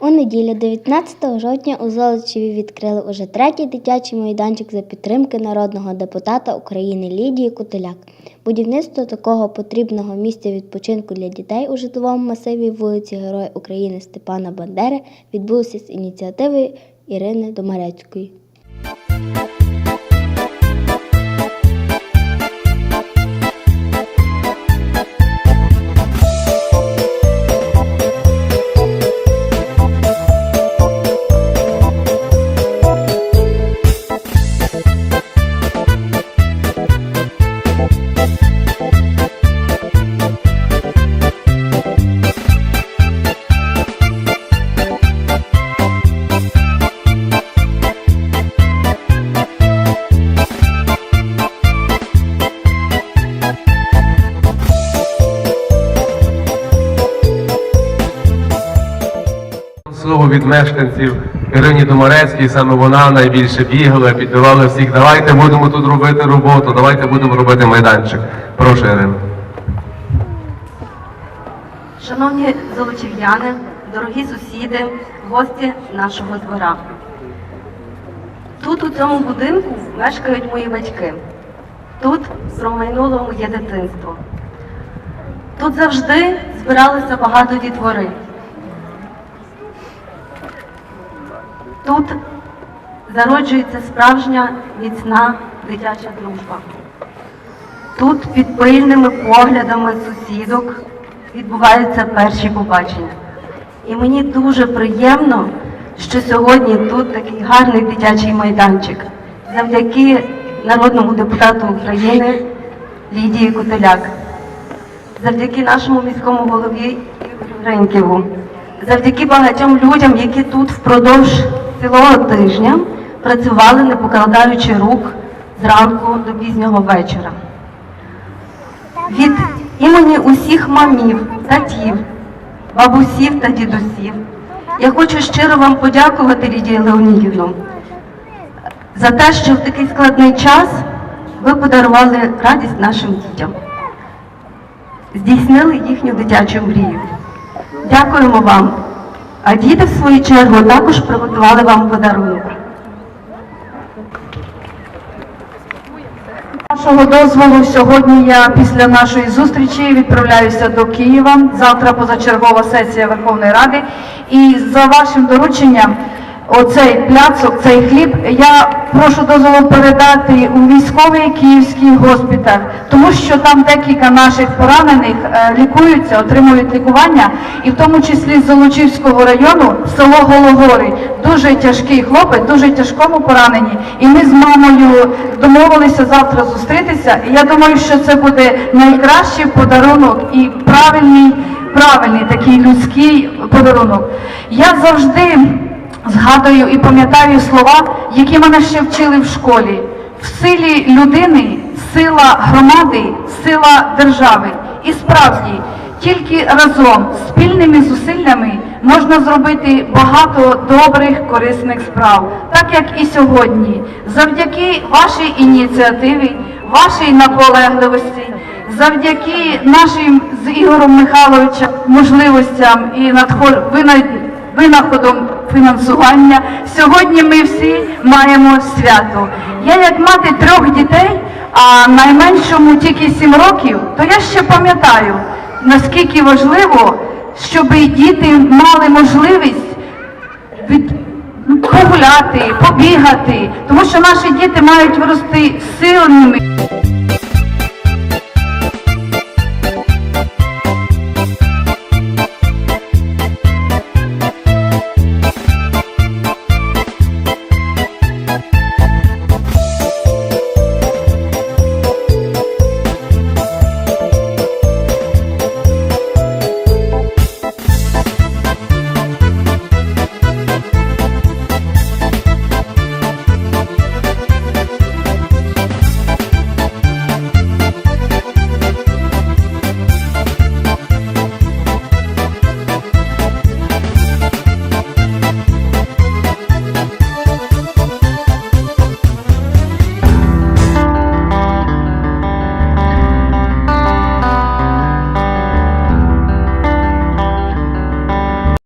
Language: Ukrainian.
У неділю, 19 жовтня, у Золочеві відкрили уже третій дитячий майданчик за підтримки народного депутата України Лідії Кутеляк. Будівництво такого потрібного місця відпочинку для дітей у житловому масиві вулиці Героя України Степана Бандери відбулося з ініціативи Ірини Домарецької. Слово від мешканців Ірині Доморецькій, саме вона найбільше бігала, підбивала всіх. Давайте будемо тут робити роботу, давайте будемо робити майданчик. Прошу, Ірина. Шановні золочів'яни, дорогі сусіди, гості нашого двора. Тут, у цьому будинку, мешкають мої батьки. Тут промайнуло моє дитинство. Тут завжди збиралося багато дітвори. Тут зароджується справжня міцна дитяча дружба. Тут під пильними поглядами сусідок відбуваються перші побачення. І мені дуже приємно, що сьогодні тут такий гарний дитячий майданчик. Завдяки народному депутату України Лідії Котеляк, завдяки нашому міському голові Ігорю Греньківу, завдяки багатьом людям, які тут впродовж цілого тижня працювали, не покладаючи рук зранку до пізнього вечора. Від імені усіх мамів, татів, бабусів та дідусів я хочу щиро вам подякувати, Лідія Леонідівну, за те, що в такий складний час ви подарували радість нашим дітям, здійснили їхню дитячу мрію. Дякуємо вам. А діти, в свою чергу, також приготували вам подарунок. Вашого дозволу сьогодні я після нашої зустрічі відправляюся до Києва. Завтра позачергова сесія Верховної Ради. І за вашим дорученням, оцей пляцок, цей хліб, я прошу дозволу передати у військовий київський госпіталь, тому що там декілька наших поранених е, лікуються, отримують лікування, і в тому числі з Золочівського району, село Гологори. Дуже тяжкий хлопець, дуже тяжкому пораненні. І ми з мамою домовилися завтра зустрітися. І я думаю, що це буде найкращий подарунок і правильний, правильний такий людський подарунок. Я завжди згадую і пам'ятаю слова, які мене ще вчили в школі. В силі людини сила громади, сила держави. І справді, тільки разом, спільними зусиллями можна зробити багато добрих, корисних справ, так як і сьогодні. Завдяки вашій ініціативі, вашій наполегливості, завдяки нашим з Ігорем Михайловичем можливостям і надход... винаходом фінансування. Сьогодні ми всі маємо свято. Я як мати трьох дітей, а найменшому тільки сім років, то я ще пам'ятаю, наскільки важливо, щоб діти мали можливість від... ну, погуляти, побігати, тому що наші діти мають вирости сильними.